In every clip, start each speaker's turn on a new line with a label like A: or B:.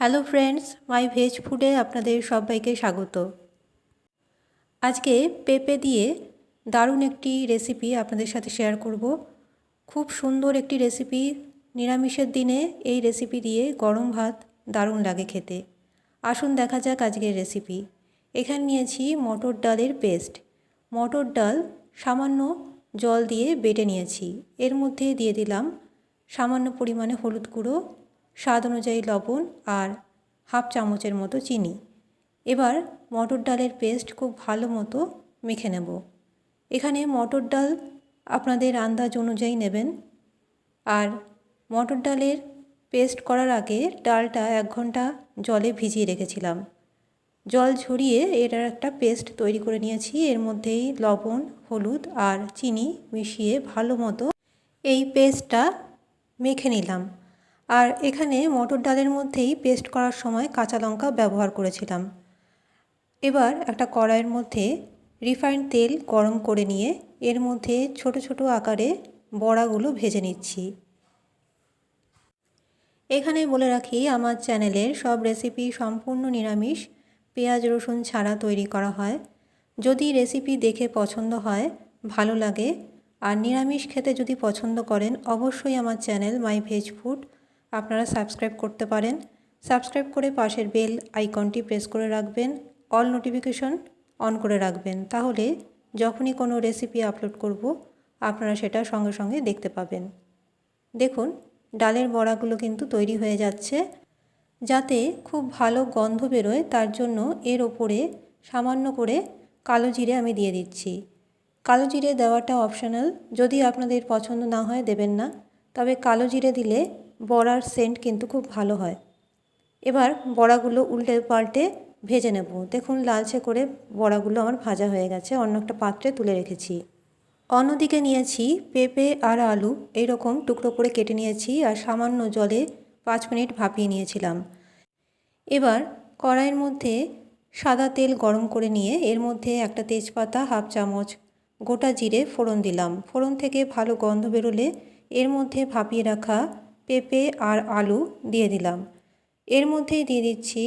A: Hello friends, মাই veg ফুডে আপনাদের সবাইকে স্বাগত। আজকে পেঁপে দিয়ে দারুণ একটি রেসিপি আপনাদের সাথে শেয়ার করব। খুব সুন্দর একটি রেসিপি। নিরামিষের দিনে এই রেসিপি দিয়ে গরম ভাত দারুণ লাগে খেতে। আসুন দেখা যাক আজকের রেসিপি। এখানে নিয়েছি মটর ডালের পেস্ট। মটর ডাল সামান্য জল দিয়ে বেটে নিয়েছি। এর মধ্যে দিয়ে দিলাম সামান্য পরিমাণে হলুদ গুঁড়ো স্বাদ অনুযায়ী লবণ আর হাফ চামচের মতো চিনি। এবার মটর ডালের পেস্ট খুব ভালো মতো মেখে নেব। এখানে মটর ডাল আপনাদের আন্দাজ অনুযায়ী নেবেন। আর মটর ডালের পেস্ট করার আগে ডালটা এক ঘণ্টা জলে ভিজিয়ে রেখেছিলাম। জল ঝরিয়ে এটার একটা পেস্ট তৈরি করে নিয়েছি। এর মধ্যেই লবণ, হলুদ আর চিনি মিশিয়ে ভালো মতো এই পেস্টটা মেখে নিলাম। আর এখানে মটর ডালের মধ্যেই পেস্ট করার সময় কাঁচা লঙ্কা ব্যবহার করেছিলাম। এবার একটা কড়াইয়ের মধ্যে রিফাইন্ড তেল গরম করে নিয়ে এর মধ্যে ছোট ছোট আকারে বড়াগুলো ভেজে নিচ্ছি। এখানে বলে রাখি, আমার চ্যানেলের সব রেসিপি সম্পূর্ণ নিরামিষ। পেঁয়াজ, রসুন ছাড়া তৈরি করা হয়। যদি রেসিপি দেখে পছন্দ হয়, ভালো লাগে। আর নিরামিষ খেতে যদি পছন্দ করেন, অবশ্যই আমার চ্যানেল মাই ভেজ ফুড আপনারা সাবস্ক্রাইব করতে পারেন। সাবস্ক্রাইব করে পাশের বেল আইকনটি প্রেস করে রাখবেন। অল নোটিফিকেশন অন করে রাখবেন। তাহলে যখনই কোনো রেসিপি আপলোড করব, আপনারা সেটা সঙ্গে সঙ্গে দেখতে পাবেন। দেখুন, ডালের বড়াগুলো কিন্তু তৈরি হয়ে যাচ্ছে। যাতে খুব ভালো গন্ধ বেরোয়, তার জন্য এর ওপরে সামান্য করে কালো জিরে আমি দিয়ে দিচ্ছি। কালো জিরে দেওয়াটা অপশনাল। যদি আপনাদের পছন্দ না হয়, দেবেন না। তবে কালো জিরে দিলে বড়ার সেন্ট কিন্তু খুব ভালো হয়। এবার বড়াগুলো উল্টে পাল্টে ভেজে নেব। দেখুন, লালচে করে বড়াগুলো আমার ভাজা হয়ে গেছে। অন্য একটা পাত্রে তুলে রেখেছি। অন্যদিকে নিয়েছি পেঁপে আর আলু। এইরকম টুকরো করে কেটে নিয়েছি আর সামান্য জলে পাঁচ মিনিট ভাপিয়ে নিয়েছিলাম। এবার কড়াইয়ের মধ্যে সাদা তেল গরম করে নিয়ে এর মধ্যে একটা তেজপাতা, হাফ চামচ গোটা জিরে ফোড়ন দিলাম। ফোড়ন থেকে ভালো গন্ধ বেরোলে এর মধ্যে ভাপিয়ে রাখা পেঁপে আর আলু দিয়ে দিলাম। এর মধ্যেই দিয়ে দিচ্ছি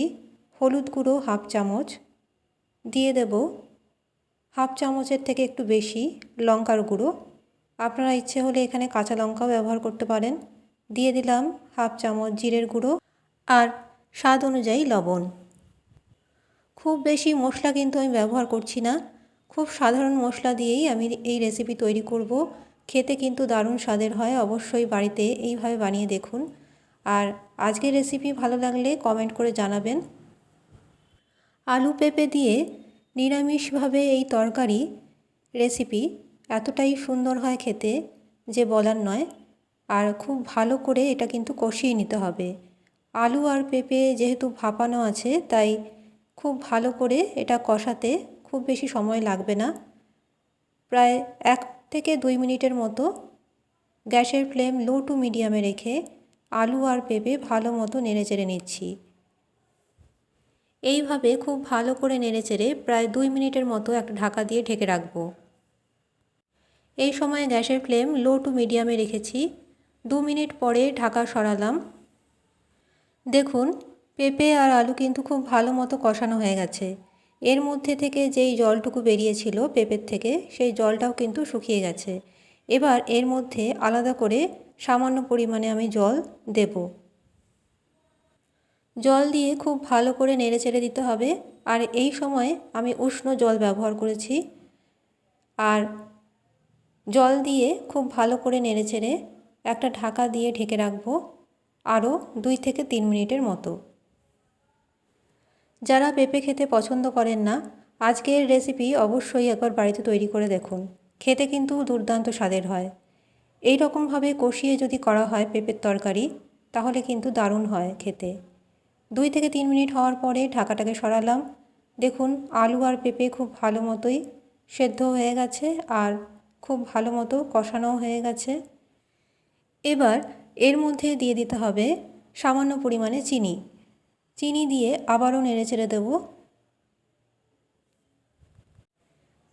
A: হলুদ গুঁড়ো হাফ চামচ। দিয়ে দেব হাফ চামচের থেকে একটু বেশি লঙ্কার গুঁড়ো। আপনারা ইচ্ছে হলে এখানে কাঁচা লঙ্কাও ব্যবহার করতে পারেন। দিয়ে দিলাম হাফ চামচ জিরের গুঁড়ো আর স্বাদ অনুযায়ী লবণ। খুব বেশি মশলা কিন্তু আমি ব্যবহার করছি না। খুব সাধারণ মশলা দিয়েই আমি এই রেসিপি তৈরি করব। খেতে কিন্তু দারুণ স্বাদের হয়, অবশ্যই বাড়িতে এইভাবে বানিয়ে দেখুন। আর আজকের রেসিপি ভালো লাগলে কমেন্ট করে জানাবেন। আলু পেঁপে দিয়ে নিরামিষভাবে এই তরকারি রেসিপি এতটাই সুন্দর হয় খেতে যে বলার নয়। আর খুব ভালো করে এটা কিন্তু কষিয়ে নিতে হবে। আলু আর পেঁপে যেহেতু ভাপানো আছে, তাই খুব ভালো করে এটা কষাতে খুব বেশি সময় লাগবে না। প্রায় এক থেকে দুই মিনিটের মতো গ্যাসের ফ্লেম লো টু মিডিয়ামে রেখে আলু আর পেঁপে ভালো মতো নেড়ে চেড়ে নিচ্ছি। এইভাবে খুব ভালো করে নেড়ে চেড়ে প্রায় দুই মিনিটের মতো একটা ঢাকা দিয়ে ঢেকে রাখব। এই সময় গ্যাসের ফ্লেম লো টু মিডিয়ামে রেখেছি। দু মিনিট পরে ঢাকা সরালাম। দেখুন, পেঁপে আর আলু কিন্তু খুব ভালো মতো কষানো হয়ে গেছে। এর মধ্যে থেকে যেই জলটুকু বেরিয়েছিল পেঁপের থেকে, সেই জলটাও কিন্তু শুকিয়ে গেছে। এবার এর মধ্যে আলাদা করে সামান্য পরিমাণে আমি জল দেব। জল দিয়ে খুব ভালো করে নেড়ে চেড়ে দিতে হবে। আর এই সময় আমি উষ্ণ জল ব্যবহার করেছি। আর জল দিয়ে খুব ভালো করে নেড়ে চেড়ে একটা ঢাকা দিয়ে ঢেকে রাখব আরও দুই থেকে তিন মিনিটের মতো। যারা পেঁপে খেতে পছন্দ করেন না, আজকের রেসিপি অবশ্যই একবার বাড়িতে তৈরি করে দেখুন। খেতে কিন্তু দুর্দান্ত স্বাদের হয়। এই রকমভাবে কষিয়ে যদি করা হয় পেঁপের তরকারি, তাহলে কিন্তু দারুণ হয় খেতে। দুই থেকে তিন মিনিট হওয়ার পরে ঢাকাটাকে সরালাম। দেখুন, আলু আর পেঁপে খুব ভালো মতোই সেদ্ধ হয়ে গেছে আর খুব ভালো মতো কষানোও হয়ে গেছে। এবার এর মধ্যে দিয়ে দিতে হবে সামান্য পরিমাণে চিনি। চিনি দিয়ে আবারও নেড়ে চেড়ে দেব।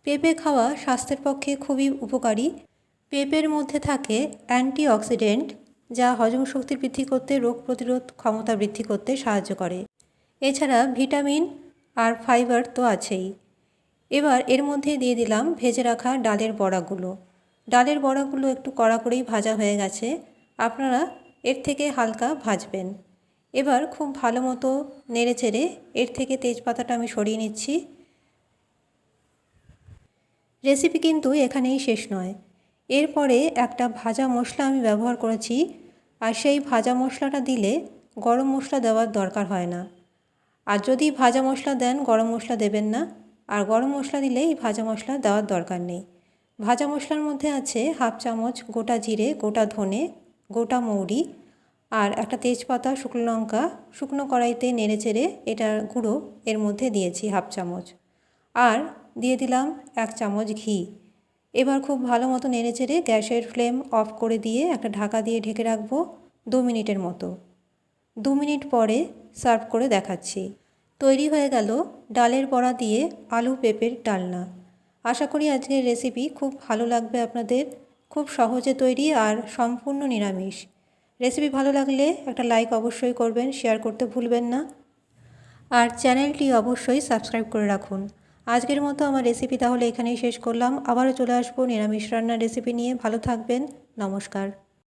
A: পেঁপে খাওয়া স্বাস্থ্যের পক্ষে খুবই উপকারী। পেঁপের মধ্যে থাকে অ্যান্টিঅক্সিডেন্ট, যা হজম শক্তি বৃদ্ধি করতে, রোগ প্রতিরোধ ক্ষমতা বৃদ্ধি করতে সাহায্য করে। এছাড়া ভিটামিন আর ফাইবার তো আছেই। এবার এর মধ্যে দিয়ে দিলাম ভেজে রাখা ডালের বড়াগুলো। ডালের বড়াগুলো একটু কড়া করেই ভাজা হয়ে গেছে। আপনারা এর থেকে হালকা ভাজবেন। এবার খুব ভালো মতো নেড়ে চেড়ে এর থেকে তেজপাতাটা আমি সরিয়ে নিচ্ছি। রেসিপি কিন্তু এখানেই শেষ নয়। এরপরে একটা ভাজা মশলা আমি ব্যবহার করেছি, আর সেই ভাজা মশলাটা দিলে গরম মশলা দেওয়ার দরকার হয় না। আর যদি ভাজা মশলা দেন, গরম মশলা দেবেন না। আর গরম মশলা দিলে এই ভাজা মশলা দেওয়ার দরকার নেই। ভাজা মশলার মধ্যে আছে হাফ চামচ গোটা জিরে, গোটা ধনে, গোটা মৌরি আর একটা তেজপাতা, শুকনো লঙ্কা, শুকনো কড়াইতে নেড়ে চেড়ে এটার গুঁড়ো এর মধ্যে দিয়েছি হাফ চামচ। আর দিয়ে দিলাম এক চামচ ঘি। এবার খুব ভালো মতো নেড়ে চেড়ে গ্যাসের ফ্লেম অফ করে দিয়ে একটা ঢাকা দিয়ে ঢেকে রাখব দু মিনিটের মতো। দু মিনিট পরে সার্ভ করে দেখাচ্ছি। তৈরি হয়ে গেল ডালের বড়া দিয়ে আলু পেঁপের ডালনা। আশা করি আজকের রেসিপি খুব ভালো লাগবে আপনাদের। খুব সহজে তৈরি আর সম্পূর্ণ নিরামিষ। রেসিপি ভালো লাগলে একটা লাইক অবশ্যই করবেন, শেয়ার করতে ভুলবেন না। আর চ্যানেলটি অবশ্যই সাবস্ক্রাইব করে রাখুন। আজকের মতো আমার রেসিপি তাহলে এখানেই শেষ করলাম। আবারও চলে আসব নিরামিষ রান্নার রেসিপি নিয়ে। ভালো থাকবেন। নমস্কার।